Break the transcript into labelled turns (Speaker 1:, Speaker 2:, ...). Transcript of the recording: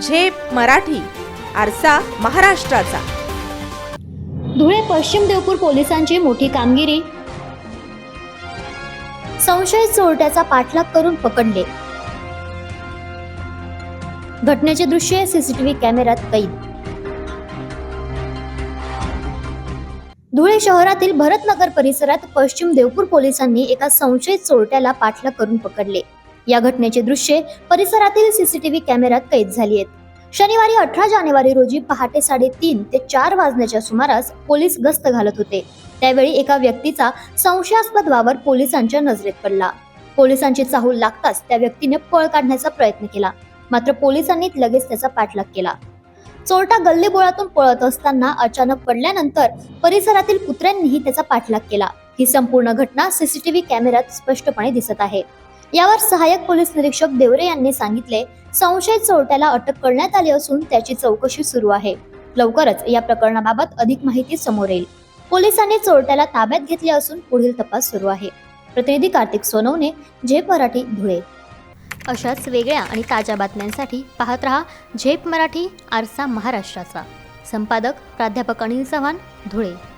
Speaker 1: झेप मराठी आरसा महाराष्ट्राचा.
Speaker 2: धुळे पश्चिम देवपूर पोलिसांची मोठी कामगिरी. संशयित चोरट्याचा पाठलाग करून पकडले. घटनेचे दृश्य सीसीटीव्ही कॅमेऱ्यात कैद. धुळे शहरातील भरतनगर परिसरात पश्चिम देवपूर पोलिसांनी एका संशयित चोरट्याला पाठलाग करून पकडले. या घटनेचे दृश्ये परिसरातील सीसीटीव्ही कॅमेऱ्यात कैद झाली आहेत. शनिवारी अठरा जानेवारी रोजी पहाटे साडेतीन ते चार वाजण्याच्या सुमारास पोलीस गस्त घालत होते. त्यावेळी एका व्यक्तीचा संशयास्पद वावर पोलिसांच्या नजरेत पडला. पोलिसांची चाहूल लागताच त्या व्यक्तीने पळ काढण्याचा प्रयत्न केला. मात्र पोलिसांनी लगेच त्याचा पाठलाग केला. चोरटा गल्लीबोळातून पळत असताना अचानक पडल्यानंतर परिसरातील कुत्र्यांनीही त्याचा पाठलाग केला. ही संपूर्ण घटना सीसीटीव्ही कॅमेऱ्यात स्पष्टपणे दिसत आहे. यावर सहाय्यक पोलीस निरीक्षक देवरे यांनी सांगितले संशयित चोरट्याला अटक करण्यात आली असून त्याची चौकशी सुरू आहे. लवकरच या प्रकरणाबाबत अधिक माहिती समोर येईल. पोलिसांनी चोरट्याला ताब्यात घेतले असून पुढील तपास सुरू आहे. प्रतिनिधी कार्तिक सोनवणे झेप मराठी धुळे. अशाच वेगळ्या आणि ताज्या बातम्यांसाठी पाहत रहा झेप मराठी आरसा महाराष्ट्राचा. संपादक प्राध्यापक अनिल चव्हाण धुळे.